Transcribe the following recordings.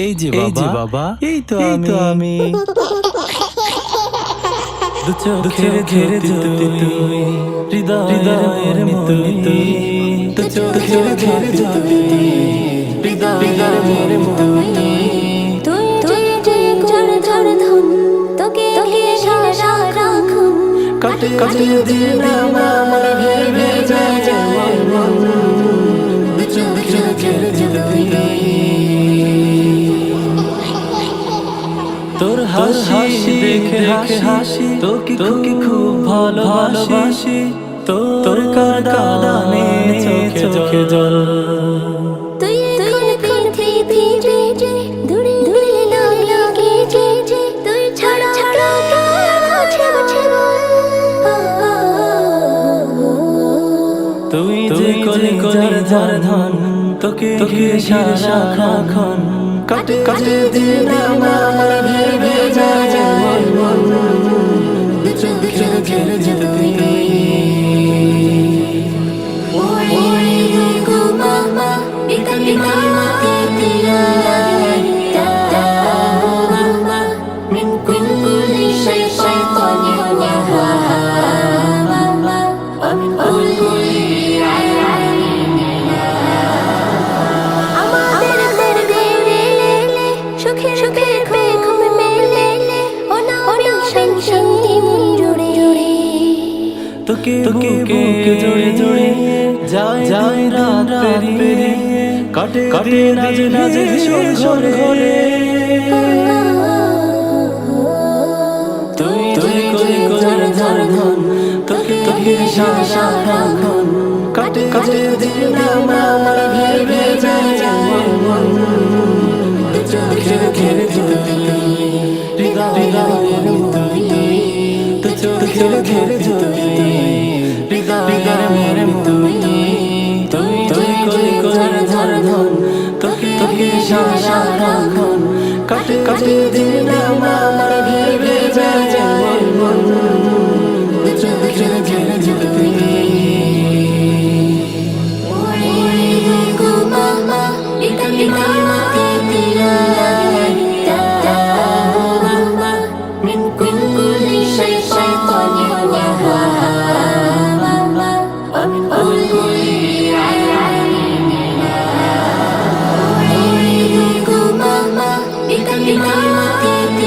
এই যে এই যে বাবা এই তো এই আমি তো আমি। দু চোখের চোখের জ্যোতি জ্যোতি তুই তুই, হৃদয়ের হৃদয়ের মনি মনি তুই। তুই, দু চোখের জ্যোতি তুই হৃদয়ের মনি তুই। তুই। তুই তুই ঝড় ঝড় ধন তোকে তোকে সারা সারাক্ষণ কাটে কাটে দিন আমার ভেবে। দেখে হাসি তোকে তোকে খুব ভালোবাসি। তোর কাদানে চোখে চোখে জল। তুই যে কলি কলি যার ধন তোকে তোকে সারা খাখন কাটে কাটে দিন আমার ভেবে তোকে তোকে বুকে জোড়ে জোড়ে যায় যায় রাত পেরিয়ে কাটে কাটে নাজে নাজে ভীষণ ঘরে তুই তুই কলি কলি ধর ধন তোকে তোকে সারা সারাক্ষণ কাটে কাটে দিন আমার ভেবে যায় যায় মন চোখের ঘেরে জ্যোতি হৃদয় হৃদয়ের তুই দু চোখের ঘেরে জ্যোতি কাটে কাটে দিন আমার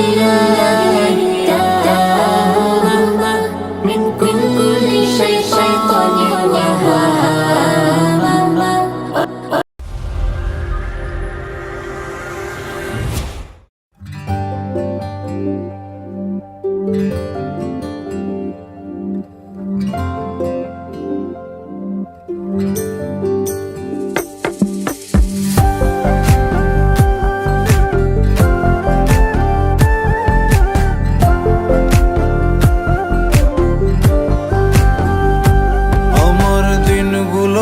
তেরা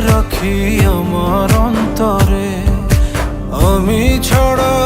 রাখি আমার অন্তরে। আমি ছড়া